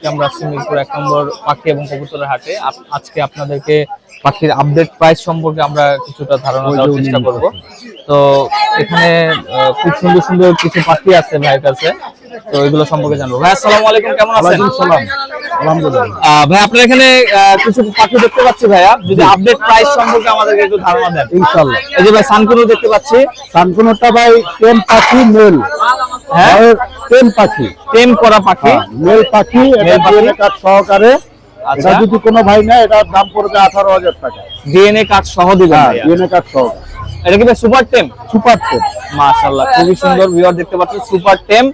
আজকে আমরা আসছি মিরপুর এক নম্বর পাখি এবং কবুতরের হাটে। আজকে আপনাদেরকে পাখির আপডেট প্রাইস সম্পর্কে আমরা কিছুটা ধারণা দেওয়ার চেষ্টা করব। তো এখানে খুব সুন্দর সুন্দর কিছু পাখি আছে ভাইয়ের কাছে। তো এগুলো সম্পর্কে জানব। ভাই আসসালামু আলাইকুম কেমন আছেন? সালাম। আলহামদুলিল্লাহ। ভাই আপনার এখানে কিছু পাখি দেখতে পাচ্ছি ভাইয়া। যদি আপডেট প্রাইস সম্পর্কে আমাদেরকে একটু ধারণা দেন। ইনশাআল্লাহ এই যে ভাই সানকুনো দেখতে পাচ্ছি। সানকুনোটা ভাই টেম পাখি মেল। হ্যাঁ? টেম পাখি। টেম করা পাখি। মেল পাখি এটা। ডিএনএ কার্ড সহকারে। আচ্ছা। যদি কোনো ভাই নেয় এটার দাম পড়বে আঠারো হাজার টাকা। ডিএনএ কার্ড সহ দিবেন হ্যাঁ। ডিএনএ কার্ড সহকারে এটা কি সুপার টেম? সুপার টেম। মাশাআল্লাহ খুবই সুন্দর ভিউয়ার দেখতে পাচ্ছেন সুপার টেম।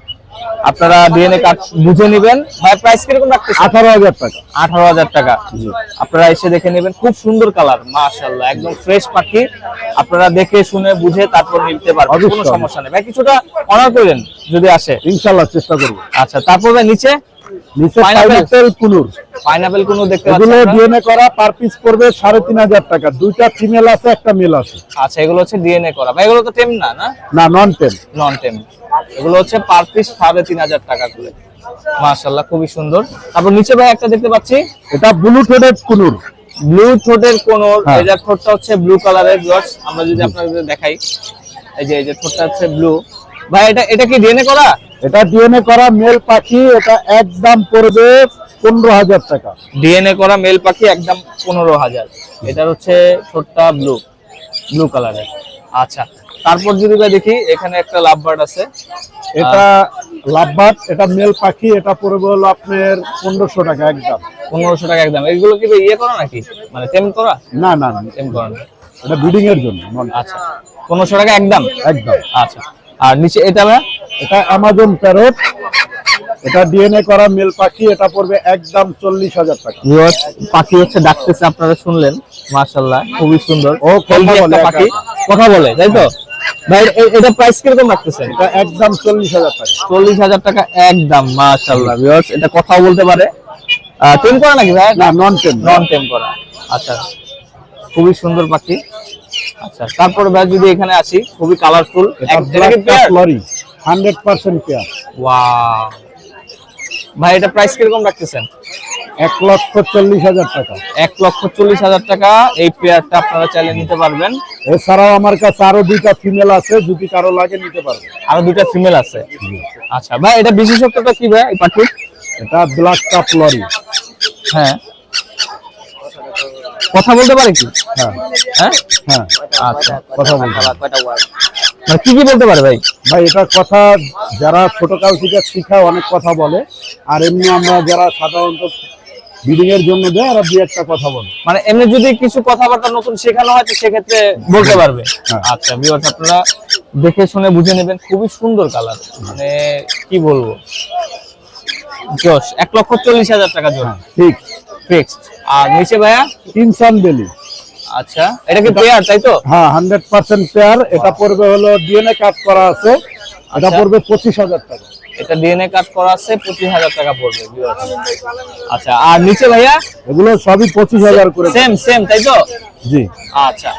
আপনারা ডিএনএ কার্ড বুঝে নেবেন। ভাই প্রাইস কীরকম রাখতেছেন? আঠারো হাজার টাকা। আঠারো হাজার টাকা। আপনারা এসে দেখে নেবেন। খুব সুন্দর কালার মাশাল্লাহ একদম ফ্রেশ পাখি। আপনারা দেখে শুনে বুঝে তারপর নিতে পারবেন। কোনো সমস্যা নেই। ভাই কিছুটা অনার করেন যদি আসে। ইনশাল্লাহ চেষ্টা করব। আচ্ছা তারপর নিচে? নিচে পাইনাপেল কুনুর। পাইনাপেল কোনো দেখতে পাচ্ছেন আপনারা? ডিএনএ করা পার পিস পড়বে সাড়ে তিন হাজার টাকা। দুইটা ফিমেল আছে একটা মেল আছে। আচ্ছা এগুলো হচ্ছে ডিএনএ করা। ভাই এগুলো তো টেম না না? না নন টেম নন টেম এগুলো হচ্ছে পার পিস সাড়ে তিন হাজার টাকা করে। মাশাআল্লাহ খুবই সুন্দর। তারপর নিচে ভাই একটা দেখতে পাচ্ছি। এটা ব্লু ঠোঁটের কুনুর। ব্লু ঠোঁটের কোন হ্যাঁ। এটার ঠোঁটটা হচ্ছে ব্লু কালারের ভিউয়ার্স আমরা যদি আপনাদের দেখাই। এই যে এই যে ঠোঁটটা হচ্ছে ব্লু ভাই এটা এটা কি ডিএনএ করা? এটা ডিএনএ করা মেল পাখি এটা একদম পড়বে পনেরো হাজার টাকা। ডিএনএ করা মেল পাখি একদম পনেরো হাজার। এটার হচ্ছে ঠোঁটটা ব্লু ব্লু কালারের আচ্ছা তারপর যদি দেখি এখানে একটা লাভ বার্ড আছে। এটা লাভবাট এটা মেল পাখি এটা পড়বে হলো আপনার পনেরোশো টাকা একদম পনেরোশো টাকা একদম এগুলো কি ইয়ে করা নাকি? মানে টেম করা? না না না, টেম করা না। এটা ব্রিডিং এর জন্য আচ্ছা পনেরোশো টাকা একদম একদম আচ্ছা আর নিচে এটা এটা আমাজন প্যারট এটা ডিএনএ করা মেল পাখি এটা পড়বে একদম চল্লিশ হাজার টাকা। পাখি হচ্ছে ডাকতেছে আপনারা শুনলেন মাশাআল্লাহ খুবই সুন্দর। ও কথা বলে পাখি। কথা বলে তাই তো? ভাই এটা প্রাইস কীরকম রাখতেছেন এটা একদম চল্লিশ হাজার টাকা। চল্লিশ হাজার টাকা একদম এটা কথাও বলতে পারে। টেম করা নাকি ভাই? না নন টেন নন টেম করা। আচ্ছা খুবই সুন্দর পাখি। আচ্ছা তারপরে ভাই যদি এখানে আসি খুবই colourful lorry hundred percent pair wow ভাই এটা প্রাইস কীরকম রাখতেছেন? এক লক্ষ চল্লিশ হাজার টাকা। এক লক্ষ চল্লিশ হাজার টাকা এই পেয়ারটা আপনারা চাইলে নিতে পারবেন। এছাড়াও আমার কাছে আরও দুইটা ফিমেল আছে যদি কারও লাগে নিতে পারবে। আরও দুইটা ফিমেল আছে? আচ্ছা ভাই এটা বিশেষত্বটা কি ভাই এই পাখির এটা ব্ল্যাক কাপ লরি। হ্যাঁ। কথা বলতে পারে কি? হ্যাঁ। হ্যাঁ? হ্যাঁ। আচ্ছা কথা বলতে মানে কি কি বলতে পারে ভাই? ভাই এটা কথা যারা ছোট কাল থেকে শিখায় অনেক কথা বলে। আর এমনি আমরা যারা সাধারণত ব্রিডিং এর জন্য দেয় আর দুই একটা কথা বলে। মানে এমনি যদি কিছু কথাবার্তা নতুন শেখানো হয় তো সেক্ষেত্রে বলতে পারবে। হ্যাঁ। আচ্ছা ভিউয়ার্স আপনারা দেখে শুনে বুঝে নেবেন খুবই সুন্দর কালার মানে কি বলব? জোশ এক লক্ষ চল্লিশ হাজার টাকা জোর হ্যাঁ ঠিক। ফিক্সড আর নিচে ভাইয়া? ইনসান বেলি। আচ্ছা এটা কি পেয়ার তাই তো? হ্যাঁ হান্ড্রেড পার্সেন্ট পেয়ার এটা পড়বে হলো ডিএনএ কাট করা আছে। এটা আচ্ছা। পড়বে পঁচিশ হাজার টাকা। এটা ডিএনএ কাট করা আছে পঁচিশ হাজার টাকা পড়বে আচ্ছা আর নিচে ভাইয়া? এগুলো সবই পঁচিশ হাজার করে। সেম সেম তাই তো? জি। আচ্ছা।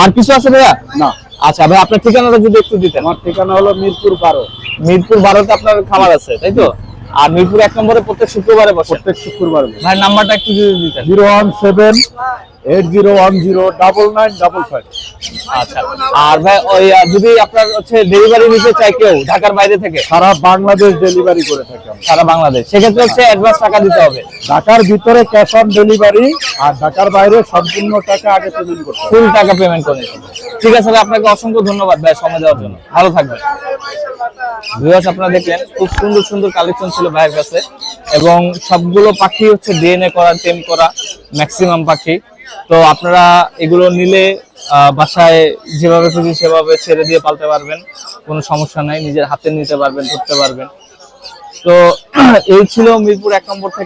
আর কিছু আছে ভাইয়া? না। আচ্ছা ভাই আপনার ঠিকানাটা যদি একটু দিতেন। আমার ঠিকানা হলো মিরপুর বারো। মিরপুর বারোতে আপনার খামার আছে তাই তো? আর মিরপুর এক নম্বরে প্রত্যেক শুক্রবারে বসে। প্রত্যেক শুক্রবার ভাই নাম্বারটা একটু দিতে zero one seven eight zero one zero double nine double five আচ্ছা আর ভাই ওই যদি আপনার হচ্ছে ডেলিভারি নিতে চাই কেউ ঢাকার বাইরে থেকে? সারা বাংলাদেশ ডেলিভারি করে থাকি। সারা বাংলাদেশ। সেক্ষেত্রে হচ্ছে অ্যাডভান্স টাকা দিতে হবে। ঢাকার ভিতরে ক্যাশ অন ডেলিভারি আর ঢাকার বাইরে সম্পূর্ণ টাকা আগে পেমেন্ট করতে ফুল টাকা পেমেন্ট করে। ঠিক আছে ভাই আপনাকে অসংখ্য ধন্যবাদ ভাই সময় দেওয়ার জন্য। ভালো থাকবেন। ভিউয়ার্স আপনারা দেখলেন খুব সুন্দর সুন্দর কালেকশন ছিল ভাইয়ের কাছে। এবং সবগুলো পাখি হচ্ছে ডিএনএ করা টেম করা ম্যাক্সিমাম পাখি। তো আপনারা এগুলো নিলে বাসায় যেভাবে খুশি সেভাবে ছেড়ে দিয়ে পালতে পারবেন। কোনো সমস্যা নাই, নিজের হাতে নিতে পারবেন, ধরতে পারবেন। তো এই ছিল মিরপুর এক নম্বর থেকে